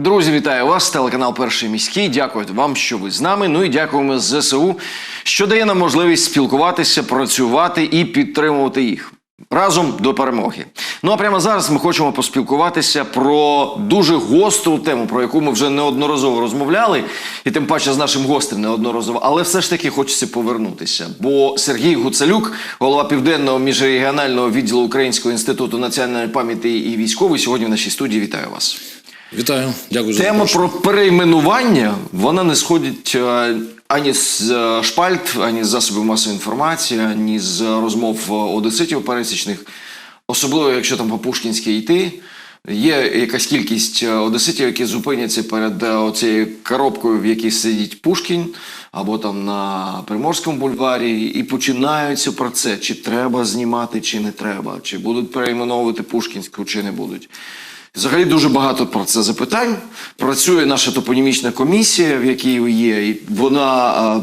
Друзі, вітаю вас! Телеканал Перший міський. Дякую вам, що ви з нами. Ну і дякуємо ЗСУ, що дає нам можливість спілкуватися, працювати і підтримувати їх разом до перемоги. Ну а прямо зараз ми хочемо поспілкуватися про дуже гостру тему, про яку ми вже неодноразово розмовляли, і тим паче з нашим гостем неодноразово. Але все ж таки хочеться повернутися. Бо Сергій Гуцалюк, голова південного міжрегіонального відділу Українського інституту національної пам'яті і військовий, сьогодні в нашій студії. Вітаю вас. Вітаю, дякую за Тема про перейменування вона не сходить е, ані з е, шпальт, ані з засобів масової інформації, ані з розмов е, одеситів пересічних. Особливо, якщо там по Пушкінській йти. Є якась кількість одеситів, які зупиняться перед оцією коробкою, в якій сидить Пушкін, або там на Приморському бульварі, і починаються про це: чи треба знімати, чи не треба, чи будуть перейменовувати Пушкінську, чи не будуть. Взагалі дуже багато про це запитань. Працює наша топонімічна комісія, в якій є, і вона е,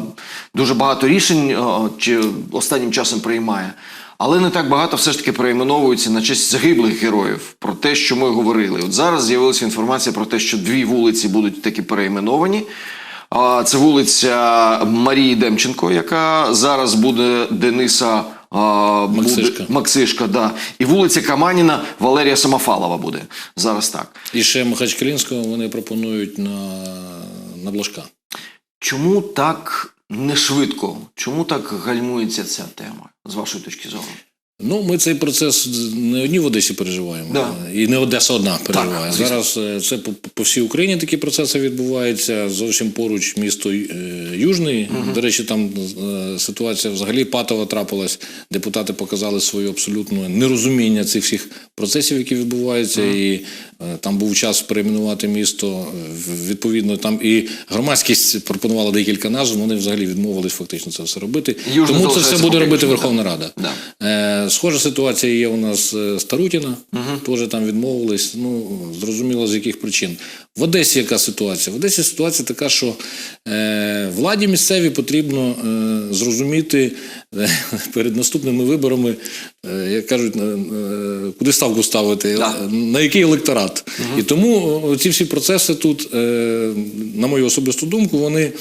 дуже багато рішень е, чи останнім часом приймає. Але не так багато все ж таки перейменовується на честь загиблих героїв про те, що ми говорили. От зараз з'явилася інформація про те, що дві вулиці будуть таки перейменовані. Це вулиця Марії Демченко, яка зараз буде Дениса а, буде- Максишка. Максишка, да. І вулиця Каманіна Валерія Самофалова буде. Зараз так. І ще Махачкалінського вони пропонують на, на Блажка. Чому так не швидко? Чому так гальмується ця тема, з вашої точки зору? Ну, ми цей процес не одні в Одесі переживаємо, Да. і не Одеса одна переживає. звісно. Зараз е, це по, по всій Україні такі процеси відбуваються. Зовсім поруч місто е, Южний. До речі, там е, ситуація взагалі патова трапилась. Депутати показали своє абсолютне нерозуміння цих всіх процесів, які відбуваються. І е, там був час перейменувати місто. Відповідно, там і громадськість пропонувала декілька назв. Вони взагалі відмовились фактично це все робити. Южний Тому це все буде робити Верховна Рада. Да. Е, Схожа ситуація є у нас е, Старутіна, теж там відмовились. Ну зрозуміло з яких причин. В Одесі яка ситуація? В Одесі ситуація така, що е, владі місцевій потрібно е, зрозуміти е, перед наступними виборами, е, як кажуть, е, е, куди ставку ставити, Да. е, на який електорат. І тому ці всі процеси тут, е, на мою особисту думку, вони е,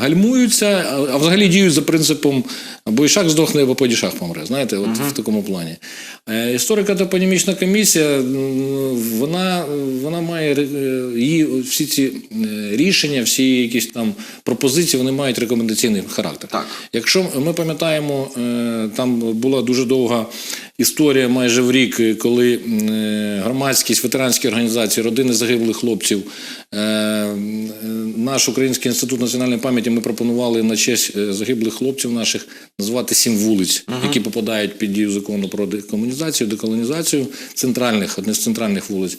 гальмуються, а, взагалі діють за принципом або ішак здохне, або падішах помре. Знаєте, от в такому плані. Е, Історико топонімічна комісія, вона, вона має е, її всі ці е, рішення, всі якісь там пропозиції, вони мають рекомендаційний характер. Так. Якщо ми пам'ятаємо, е, там була дуже довга історія майже в рік, коли е, громадськість, ветеранські організації, родини загиблих хлопців, е, е, наш Український інститут національної пам'яті ми пропонували на честь загиблих хлопців наших назвати сім вулиць, які попадають під дію закону про декомунізацію, деколонізацію центральних, одне з центральних вулиць.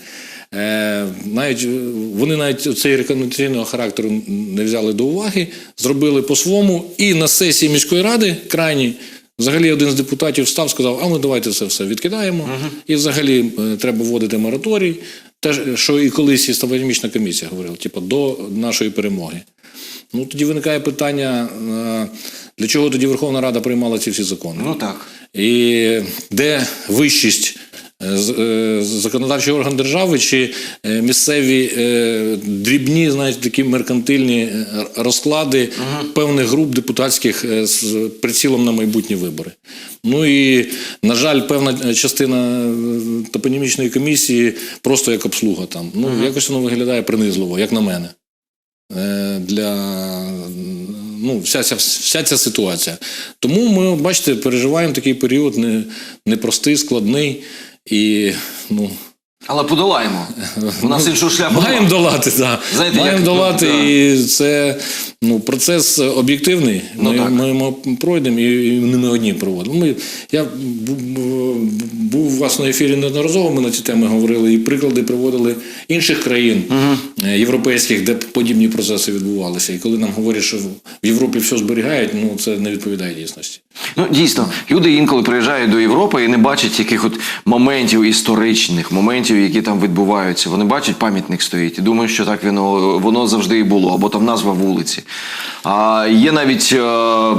Навіть вони навіть цей рекомендаційного характеру не взяли до уваги, зробили по-своєму. І на сесії міської ради крайній взагалі один з депутатів став, сказав: а ми давайте це все відкидаємо. І взагалі е, треба вводити мораторій. Те, що і колись і стабілімічна комісія говорила, типу, до нашої перемоги. Ну тоді виникає питання, е, для чого тоді Верховна Рада приймала ці всі закони? Ну так. І де вищість е, е, законодавчий орган держави чи е, місцеві е, дрібні, знаєте, такі меркантильні е, розклади певних груп депутатських е, з прицілом на майбутні вибори. Ну і, на жаль, певна частина е, топонімічної комісії просто як обслуга там. Ну, якось воно виглядає принизливо, як на мене. Е, Для ну, вся, ця, вся ця ситуація. Тому ми, бачите, переживаємо такий період непростий, складний і ну, Але подолаємо. У нас іншого шляху. маємо долати, да. Знаєте, маємо як- долати, да. і це ну, процес об'єктивний. Ну, ми, так. ми, ми пройдемо і, і не ми одні проводимо. Ми, я бу- бу- був у вас на ефірі неодноразово, ми на ці теми говорили, і приклади приводили інших країн е, європейських, де подібні процеси відбувалися. І коли нам говорять, що в Європі все зберігають, ну це не відповідає дійсності. Ну, дійсно, люди інколи приїжджають до Європи і не бачать яких от моментів історичних, моментів, які там відбуваються. Вони бачать, пам'ятник стоїть і думають, що так воно, воно завжди і було, або там назва вулиці. А є навіть е,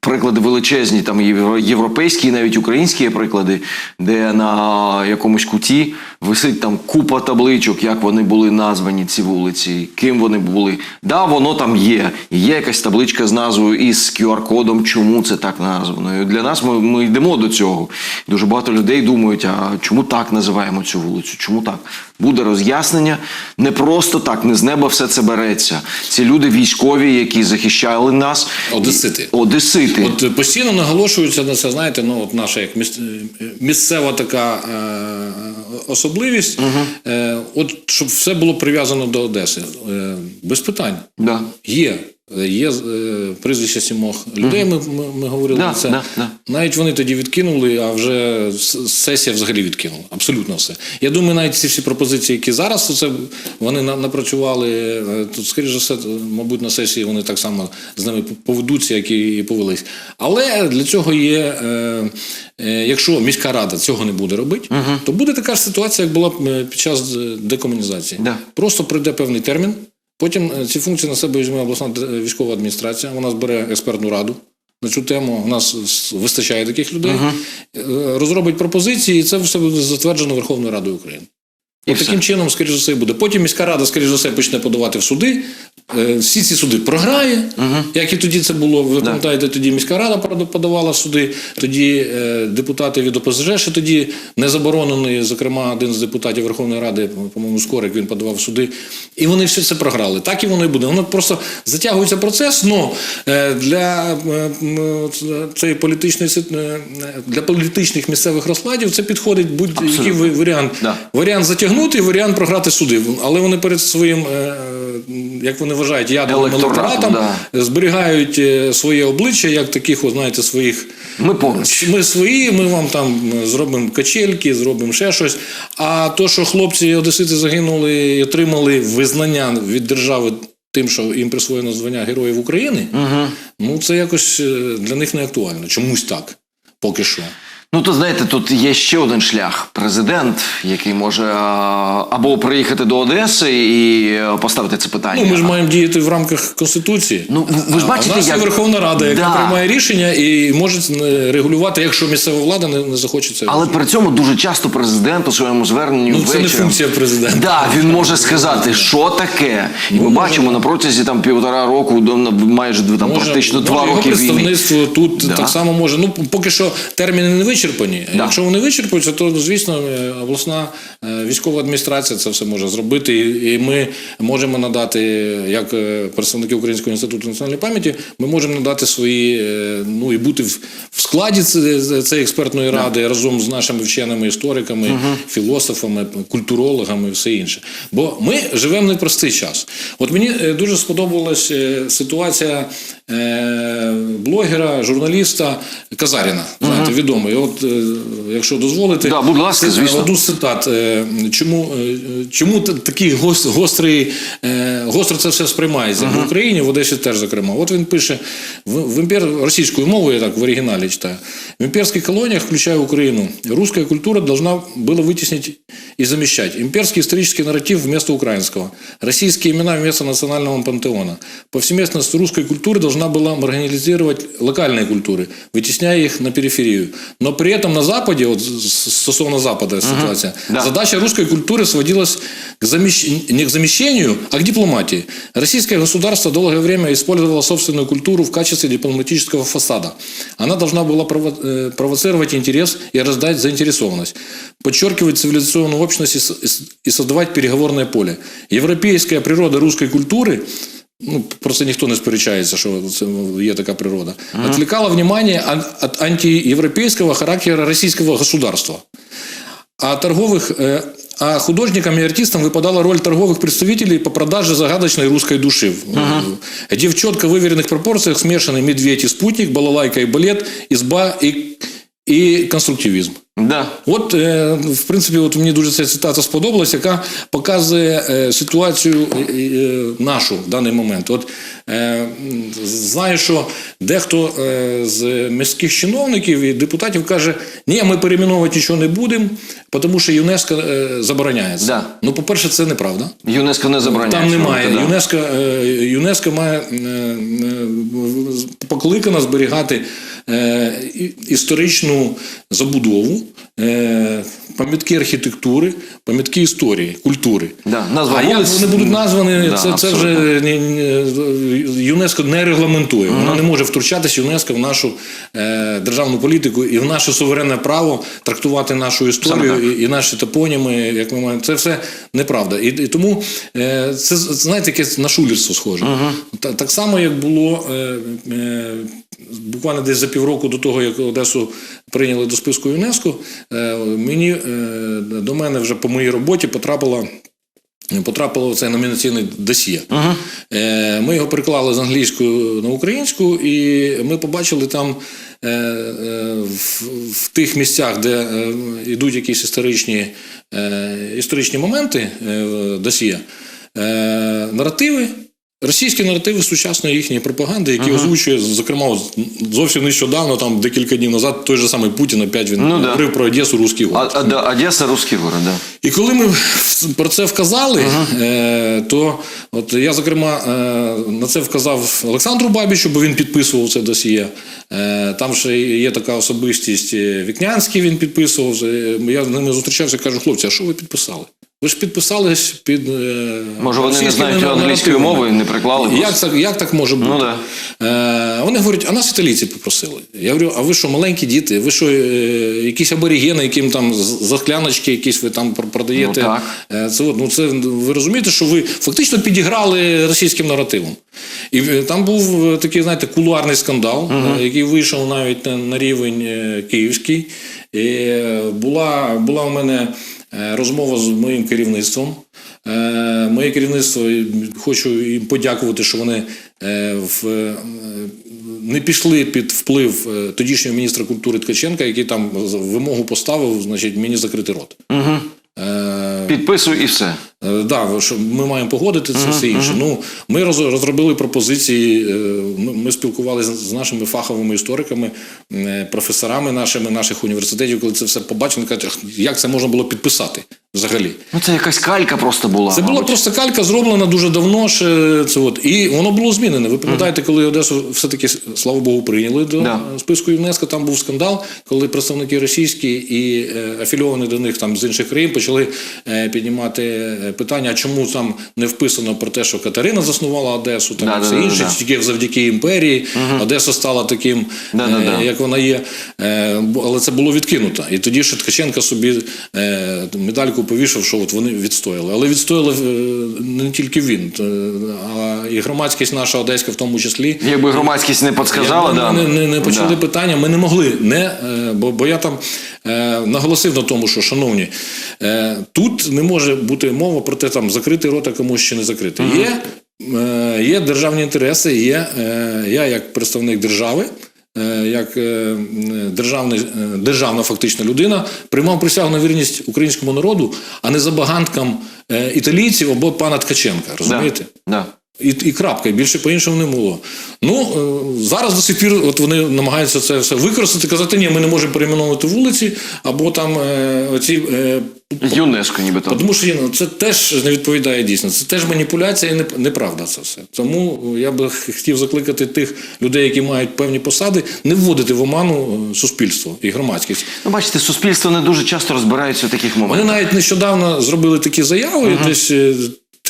приклади величезні, там євро- європейські, і навіть українські приклади, де на якомусь куті висить там купа табличок, як вони були названі, ці вулиці, ким вони були. Да, воно там є. Є якась табличка з назвою і з QR-кодом, чому це так названо. І для нас ми, ми йдемо до цього. Дуже багато людей думають, а чому так називаємо цю вулицю? Чому так? Буде роз'яснення. Не просто так, не з неба все це береться. Ці люди військові, які захищали нас. Одесити. Одесити. От постійно наголошується на це, знаєте, ну от наша як місцева така е, особливість, е, от щоб все було прив'язано до Одеси. Е, без питань. Да. Є. Є е, прізвище сімох людей. Ми, ми, ми говорили Да, це. да, да. Навіть вони тоді відкинули, а вже сесія взагалі відкинула. Абсолютно все. Я думаю, навіть ці всі пропозиції, які зараз це вони напрацювали, е, тут, скоріш за все, мабуть, на сесії вони так само з ними поведуться, як і повелись. Але для цього є, е, якщо міська рада цього не буде робити, то буде така ж ситуація, як була під час декомунізації. Да. Просто прийде певний термін. Потім е, ці функції на себе візьме обласна військова адміністрація. Вона збере експертну раду на цю тему. У нас вистачає таких людей. Е, Розробить пропозиції, і це все буде затверджено Верховною Радою України. І все. таким чином, скоріш за все, буде. Потім міська рада, скоріш за все, почне подавати в суди. Е, Всі ці суди програє, як і тоді це було. Ви пам'ятаєте, тоді міська рада подавала суди, тоді е, депутати від ОПЗЖ, ще тоді не заборонений, зокрема, один з депутатів Верховної Ради, по-моєму, Скорик, він подавав суди. І вони все це програли. Так і воно і буде. Воно просто затягується процес. Ну е, для е, цієї політичної для політичних місцевих розкладів це підходить будь-який варіант. Да. Варіант затягнути і варіант програти суди. Але вони перед своїм, е, як вони вважають, ядерним Електоратом, да. зберігають е, своє обличчя, як таких, от, знаєте, своїх. Ми поруч. Ми свої, ми вам там зробимо качельки, зробимо ще щось. А то, що хлопці одесити загинули і отримали визнання від держави тим, що їм присвоєно звання Героїв України, ну це якось е, для них не актуально. Чомусь так. Поки що. Ну, то знаєте, тут є ще один шлях. Президент, який може або приїхати до Одеси і е, поставити це питання. Ну, ми ж маємо діяти в рамках Конституції. Ну, ви- ж А бачите, нас як- є Верховна Рада, яка Да. приймає рішення і може е, регулювати, якщо місцева влада не, не захоче це. Але при цьому дуже часто президент у своєму зверненні ну, це не функція президента. Да, він може сказати, що таке. І ми бачимо на протязі там півтора року, до майже там Може, практично два може, його роки війни. представництво тут Да. так само може. Ну, поки що терміни не вичерпані. Да. Якщо вони вичерпуються, то звісно е, обласна е, військова адміністрація це все може зробити. І ми можемо надати, як е, представники Українського інституту національної пам'яті, ми можемо надати свої, ну і бути в, складі цієї експертної ради разом з нашими вченими істориками, філософами, культурологами і все інше. Бо ми живемо в непростий час. От мені дуже сподобалась ситуація блогера, журналіста Казаріна, знаєте, відомий. От, е, якщо дозволите, Да, будь ласка, це звісно. одну з цитат. Е, Чому, е, чому т- такий гос- гострий, е, гостро це все сприймається в Україні, в Одесі теж, зокрема. От він пише в, в імпер... російською мовою, я так в оригіналі читаю. В имперских колониях, включая Украину, русская культура должна была вытеснить и замещать имперский исторический нарратив вместо украинского, российские имена вместо национального пантеона. Повсеместность русской культуры должна была маргинализировать локальные культуры, вытесняя их на периферию. Но при этом на Западе, вот стосовно Запада ситуация, Да. задача русской культуры сводилась к замещ- не к замещению, а к дипломатии. Российское государство долгое время использовало собственную культуру в качестве дипломатического фасада. Она должна была прово- э, провоцировать интерес и раздать заинтересованность, подчеркивать цивилизационную общность и создавать переговорное поле. Европейская природа русской культуры Ну, просто ніхто не сперечається, що це є така природа. Отвлекала внимание от, от антиевропейского характера российского государства. А торговых, э, а художникам и артистам выпадала роль торговых представителей по продаже загадочной русской души, где в четко выверенных пропорциях смешаны медведь и спутник, балалайка и балет, изба и, и конструктивизм. Да. От, е, в принципі, от мені дуже ця цитата сподобалась, яка показує е, ситуацію е, нашу в даний момент. От знаю, що дехто з міських чиновників і депутатів каже: ні, ми перейменовувати нічого не будемо, тому що ЮНЕСКО забороняється. Да. Ну, по-перше, це неправда. ЮНЕСКО не забороняє. Там немає. Да. ЮНЕСКО, ЮНЕСКО має покликана зберігати історичну забудову, е, пам'ятки архітектури, пам'ятки історії, культури. Да, назва а як вони будуть названі, Да, це, це абсолютно. вже ЮНЕСКО не регламентує. Воно не може втручатися ЮНЕСКО в нашу е, державну політику і в наше суверенне право трактувати нашу історію і, і наші топоніми, як ми маємо. Це все неправда. І, і тому е, це знаєте, яке на шулерство схоже. Та, так само, як було е, е, буквально десь за півроку до того, як Одесу прийняли до списку ЮНЕСКО, е, мені е, до мене вже по моїй роботі потрапила. Потрапило цей номінаційний досьє. Е, Ми його переклали з англійської на українську, і ми побачили там в, в тих місцях, де йдуть якісь історичні, історичні моменти досьє, наративи. Російські наративи сучасної їхньої пропаганди, які озвучує, зокрема, зовсім нещодавно, там декілька днів назад, той же самий Путін опять він Ну да. говорив про Одесу, русський город. А, да, Одеса, русський город, да. І коли ми про це вказали, е, то от я, зокрема, е, на це вказав Олександру Бабічу, бо він підписував це досьє. Е, там ще є така особистість е, Вікнянський, він підписував. Е, Я з ними зустрічався кажу, хлопці, а що ви підписали? Ви ж підписались під. е, Може, вони не знають англійської мови не приклали Як так, як так може бути? Ну, да. Е, вони говорять, а нас італійці попросили. Я говорю, а ви що, маленькі діти? Ви що, е, якісь аборігени, яким там з- за скляночки якісь ви там продаєте? Ну, так. Е, Це, от, ну, це, ви розумієте, що ви фактично підіграли російським наративом. І е, там був е, такий, знаєте, кулуарний скандал, е, який вийшов навіть на, на рівень київський. І була, була у мене розмова з моїм керівництвом. Е, Моє керівництво хочу їм подякувати, що вони е, в, е, не пішли під вплив е, тодішнього міністра культури Ткаченка, який там вимогу поставив, значить, мені закрити рот. Угу. Е, Підписуй і все. Е, Да, що ми маємо погодити це все інше. Ну, ми роз- розробили пропозиції. е, Ми, спілкувалися з нашими фаховими істориками, е, професорами нашими наших університетів, коли це все побачили, кажуть, як це можна було підписати взагалі. Ну, це якась калька просто була. Це була просто калька, зроблена дуже давно. Ще, це от. І воно було змінене. Ви пам'ятаєте, коли Одесу все-таки, слава Богу, прийняли до Да. списку ЮНЕСКО, там був скандал, коли представники російські і афільовані до них там з інших країн почали піднімати питання, чому там не вписано про те, що Катерина заснувала Одесу, там Да, все да, інше, да. тільки завдяки імперії Одеса стала таким, Да, е, да. як вона є. Е, але це було відкинуто. І тоді ще Ткаченка собі е, медальку повішав, що от вони відстояли. Але відстояли е, не тільки він, то, а і громадськість наша одеська в тому числі. Якби громадськість не підсказала, да. не, не, не почали Да. питання, ми не могли. Не, е, бо, бо я там е, наголосив на тому, що, шановні, е, тут не може бути мова про те, там, закрити рота комусь чи не закрити. Є, е, є державні інтереси, є е, я як представник держави. е, Як е, державний, е, державна фактично людина приймав присягу на вірність українському народу, а не забаганкам е, італійців або пана Ткаченка. Розумієте? Да. І, і крапка, і більше по-іншому не було. Ну, е, зараз до сих пір от вони намагаються це все використати, казати, ні, ми не можемо перейменовувати вулиці, або там е, оці. Е, ЮНЕСКО нібито. тому що ну, це теж не відповідає дійсно. Це теж маніпуляція і неправда це все. Тому я би хотів закликати тих людей, які мають певні посади, не вводити в оману суспільство і громадськість. Ну, бачите, суспільство не дуже часто розбирається в таких Вони навіть нещодавно зробили такі заяви, десь е,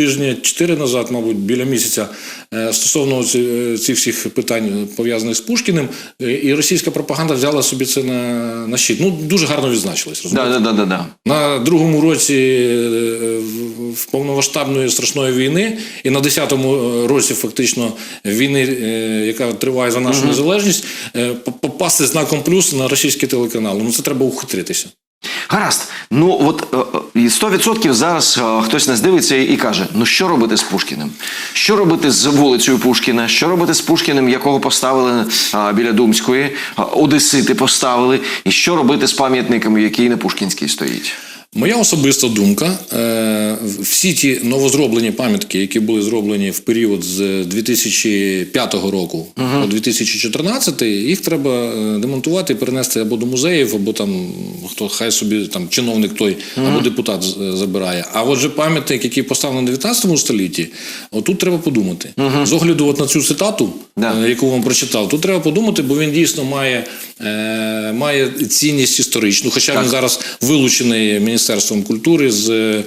тижні чотири назад, мабуть, біля місяця, е, стосовно е, цих всіх питань пов'язаних з Пушкіним. Е, І російська пропаганда взяла собі це на, на щит. Ну, дуже гарно відзначились. розумієте? Да, да, да, да. На другому році е, в- повномасштабної страшної війни, і на 10-му році фактично війни, е, яка триває за нашу незалежність, е, попасти знаком плюс на російські телеканали. Ну це треба ухитритися. Гаразд. Ну от е, е, 100% зараз е, хтось нас дивиться і, каже: ну що робити з Пушкіним? Що робити з вулицею Пушкіна? Що робити з Пушкіним, якого поставили е, біля Думської, е, Одесити поставили, і що робити з пам'ятниками, який на Пушкінській стоїть? Моя особиста думка: е, всі ті новозроблені пам'ятки, які були зроблені в період з 2005 року по 2014, їх треба е, демонтувати і перенести або до музеїв, або там хто хай собі там чиновник той або депутат е, забирає. А отже, пам'ятник, який поставлений в 19 столітті, отут треба подумати. З огляду от на цю цитату, Да. яку вам прочитав, тут треба подумати, бо він дійсно має, має цінність історичну, хоча він зараз вилучений Міністерством культури з е,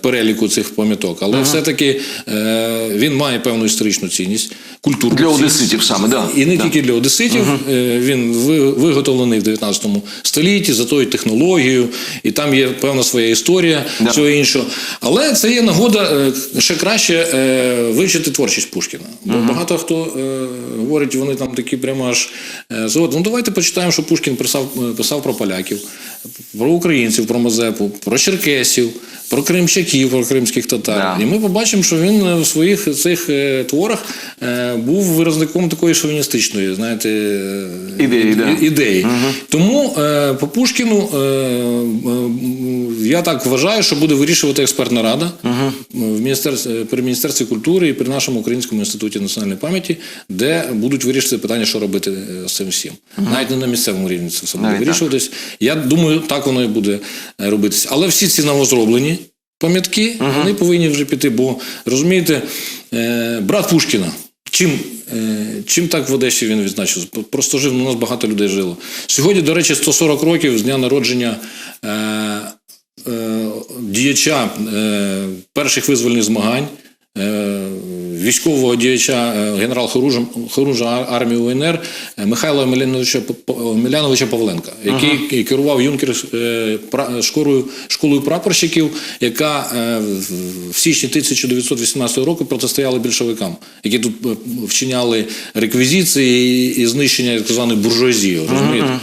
переліку цих пам'яток. Але все-таки е, він має певну історичну цінність, культурну Для цінність. одеситів саме, да. І не да. тільки для одеситів. Е, Він виготовлений в 19 столітті за тою технологією, і там є певна своя історія Да. всього іншого. Але це є нагода е, ще краще е, вивчити творчість Пушкіна. Бо багато хто е, говорить, вони там такі прямо аж е, згодом. Ну давайте почитаємо, що Пушкін писав, е, писав про поляків, про українців, про Мазепу, про черкесів, про кримчаків, про кримських татар. Да. І ми побачимо, що він в своїх цих е, творах е, був виразником такої шовіністичної, знаєте, ідеї. Ідеї, да. ідеї. ідеї. Тому е, по Пушкіну я так вважаю, що буде вирішувати експертна рада в міністерстві при міністерстві культури і при нашому українському інституті національної пам'яті, де будуть вирішити питання, що робити е, з цим всім. Навіть не на місцевому рівні це все буде Навіть так. вирішуватись. Я думаю, так воно і буде е, робитися. Але всі ці новозроблені пам'ятки вони повинні вже піти. Бо розумієте, е, брат Пушкіна. Чим, е, чим так в Одесі він відзначився? Просто жив, ну, у нас багато людей жило. Сьогодні, до речі, 140 років з дня народження е, е, діяча е, перших визвольних змагань, е, військового діяча е, генерал Хоружа, армії УНР е, Михайла Миляновича, П- Павленка, який і керував юнкер е, школою, школою прапорщиків, яка е, в- січні 1918 року протистояла більшовикам, які тут е, вчиняли реквізиції і- знищення так званої буржуазії. Розумієте? Е,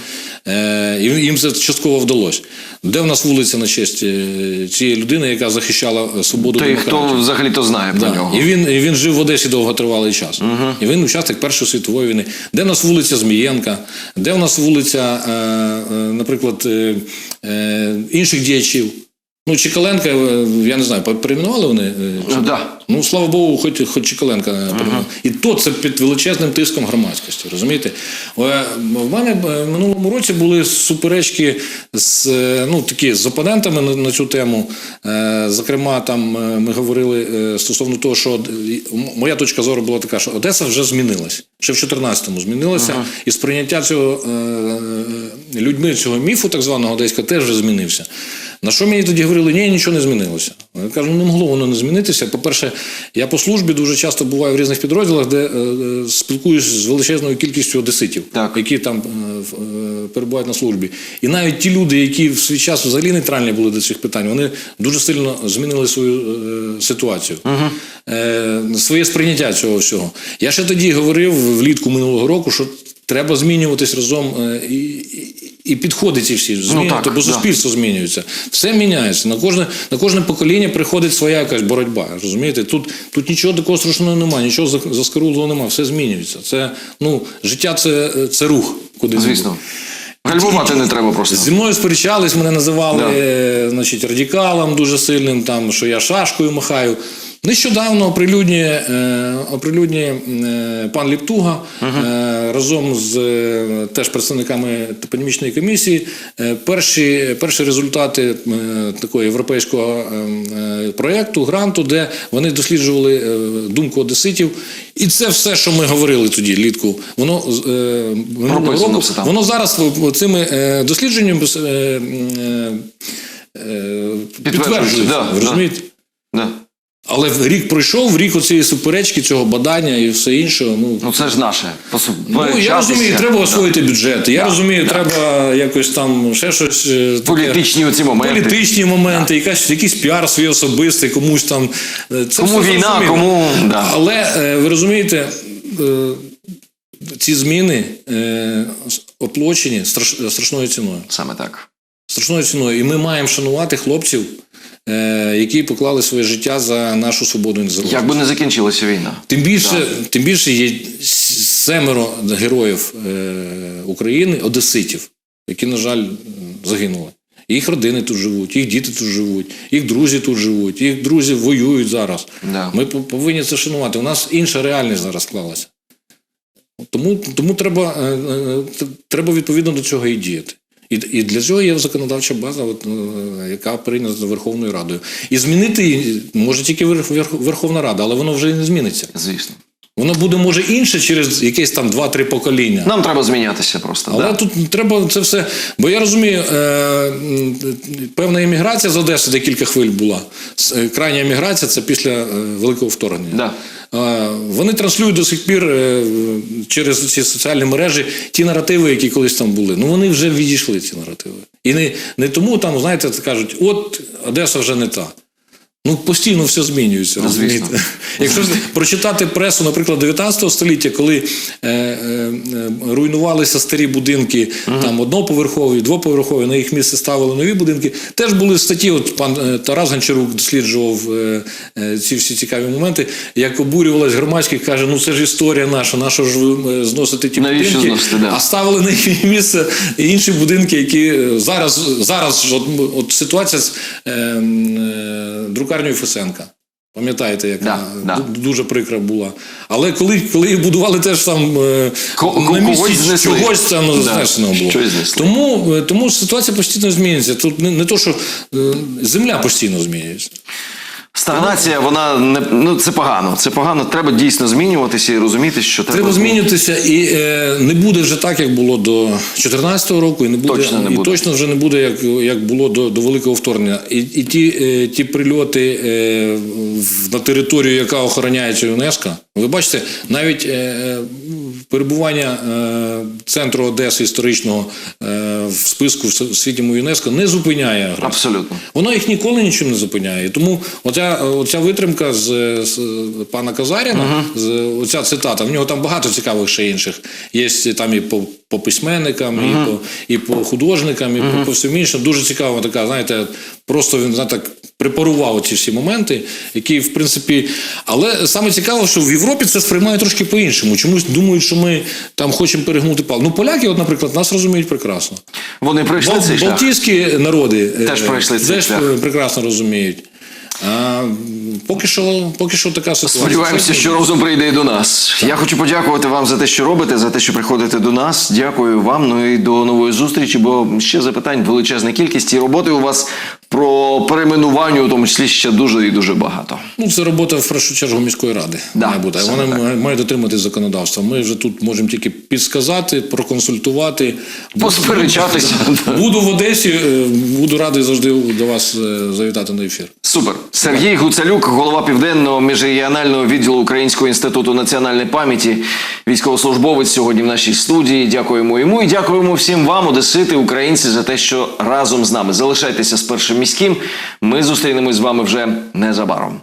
і їм це частково вдалося. Де в нас вулиця на честь е, цієї людини, яка захищала е, свободу Той, хто взагалі то знає про Да. нього. І він, і він жив в Одесі довготривалий час. І він учасник Першої світової війни. Де в нас вулиця Змієнка, де в нас вулиця, е, е, наприклад, е, е, інших діячів. Ну, Чекаленка, е, я не знаю, перейменували вони? е, чи Ну, да. Ну, слава Богу, хоч, хоч Чекаленка перейменували. І то це під величезним тиском громадськості, розумієте? Е, В мене е, в минулому році були суперечки з, е, ну, такі, з опонентами на, на цю тему. Е, Зокрема, там е, ми говорили е, стосовно того, що моя точка зору була така, що Одеса вже змінилась. Ще в 14-му змінилася, і сприйняття цього е, е, людьми цього міфу, так званого одеська, теж вже змінився. На що мені тоді говорили, ні, нічого не змінилося. Я кажу, не могло воно не змінитися. По-перше, я по службі дуже часто буваю в різних підрозділах, де е, е, спілкуюсь з величезною кількістю одеситів, Так. які там е, е, перебувають на службі. І навіть ті люди, які в свій час взагалі нейтральні були до цих питань, вони дуже сильно змінили свою е, ситуацію, е, своє сприйняття цього всього. Я ще тоді говорив влітку минулого року, що треба змінюватись разом е, і, і, підходи ці всі змінювати, так, бо да. суспільство змінюється. Все міняється. На кожне, на кожне покоління приходить своя якась боротьба. Розумієте? Тут, тут нічого такого страшного немає, нічого заскорулого немає, все змінюється. Це, ну, життя це, це рух. Куди Звісно. Гальмувати не треба просто. Зі мною сперечались, мене називали Да. е, значить, радикалом дуже сильним, там, що я шашкою махаю. Нещодавно оприлюднює, е, оприлюднює е, пан Ліптуга е, разом з теж представниками топонімічної комісії перші, перші результати такого європейського е, е, проєкту, гранту, де вони досліджували думку одеситів. І це все, що ми говорили тоді, літку, воно року, воно зараз цими дослідженнями підтверджується. да. розумієте? Да. Але рік пройшов, в рік оцієї суперечки, цього бадання і все інше. Ну, Ну це ж наше. Посу- ну я розумію, треба освоїти бюджет. Я розумію, треба якось там ще щось. е, таке. Політичні оці моменти. Політичні моменти, якась, якийсь піар свій особистий, комусь там. е, Це Кому все війна, зрозуміло. кому- да. Але е, ви розумієте, ці зміни е, оплачені страш- страшною ціною. Саме так. Страшною ціною. І ми маємо шанувати хлопців, які поклали своє життя за нашу свободу і незалежність. Як би не закінчилася війна. Тим більше, тим більше є семеро героїв е, України, одеситів, які, на жаль, загинули. Їх родини тут живуть, їх діти тут живуть, їх друзі тут живуть, їх друзі воюють зараз. Да. Ми повинні це шанувати. У нас інша реальність зараз склалася. Тому, тому треба, е, е, треба відповідно до цього і діяти. І, і для цього є законодавча база, от, е, яка прийнята Верховною Радою. І змінити її може тільки Верх- Верх- Верховна Рада, але воно вже не зміниться. Звісно. Воно буде може інше через якесь там 2-3 покоління. Нам треба змінятися просто. Але да. тут треба це все. Бо я розумію, е, певна еміграція з Одеси декілька хвиль була. Е, Крайня еміграція це після е, великого вторгнення. Да. Вони транслюють до сих пір через ці соціальні мережі ті наративи, які колись там були. Ну вони вже відійшли, ці наративи. І не, не тому там, знаєте, кажуть, от Одеса вже не та. Ну, постійно все змінюється, Ну, звісно. розумієте? Якщо прочитати пресу, наприклад, 19 століття, коли е, е, е, руйнувалися старі будинки, там одноповерхові, двоповерхові, на їх місце ставили нові будинки, теж були статті. От пан е, Тарас Гончарук досліджував е, е, ці всі цікаві моменти, як обурювалась громадськість, каже: ну це ж історія наша, наша ж ви е, зносите ті Навіщо будинки, зносити, да. а ставили на їх місце інші будинки, які зараз, зараз от, от ситуація з е, е, друкарнею Фесенка. Пам'ятаєте, яка Да, да. дуже прикра була. Але коли, коли будували, теж там е, на місці знесли. чогось там Да, знесено було. знесли. Тому, е, тому ситуація постійно змінюється. Тут не, не то, що е, земля постійно змінюється. Стагнація, вона не ну це погано. Це погано. Треба дійсно змінюватися і розуміти, що треба, Треба змінюватися, і е, не буде вже так, як було до 2014 року, і не буде, Точно не і буде. точно вже не буде, як, як було до, до великого вторгнення. І, і ті, е, ті прильоти е, на територію, яка охороняється ЮНЕСКО, ви бачите, навіть е, перебування е, центру Одеси історичного е, в списку в світі ЮНЕСКО не зупиняє агресію. абсолютно. Воно їх ніколи нічим не зупиняє. Тому оця, оця витримка з, з пана Казаріна, з, оця цитата, в нього там багато цікавих ще інших. Є там і по, по письменникам, і, по, і по художникам, і по, по всім іншим. Дуже цікава така, знаєте, просто він знаєте, так препарував ці всі моменти, які, в принципі. Але саме цікаво, що в Європі це сприймає трошки по-іншому. Чомусь думають, що ми там хочемо перегнути пал. Ну, поляки, от, наприклад, нас розуміють прекрасно. Вони пройшли Бал- цей шлях. Балтійські народи е, Теж пройшли цей теж шлях. е, прекрасно розуміють. Поки, що, поки що така ситуація. Сподіваємося, що розум прийде і до нас. Я хочу подякувати вам за те, що робите, за те, що приходите до нас. Дякую вам. Ну і до нової зустрічі, бо ще запитань величезна кількість і роботи у вас про перейменування, у тому числі ще дуже і дуже багато. Ну, це робота в першу чергу міської ради. Да, має бути. Вони так. має- мають дотримати законодавства. Ми вже тут можемо тільки підсказати, проконсультувати. Посперечатися. Буду в Одесі, е, буду радий завжди до вас е, завітати на ефір. Супер. Сергій Гуцалюк, голова південного міжрегіонального відділу Українського інституту національної пам'яті, військовослужбовець сьогодні в нашій студії. Дякуємо йому і дякуємо всім вам, одесити, українці, за те, що разом з нами залишайтеся з першим міським. Ми зустрінемось з вами вже незабаром.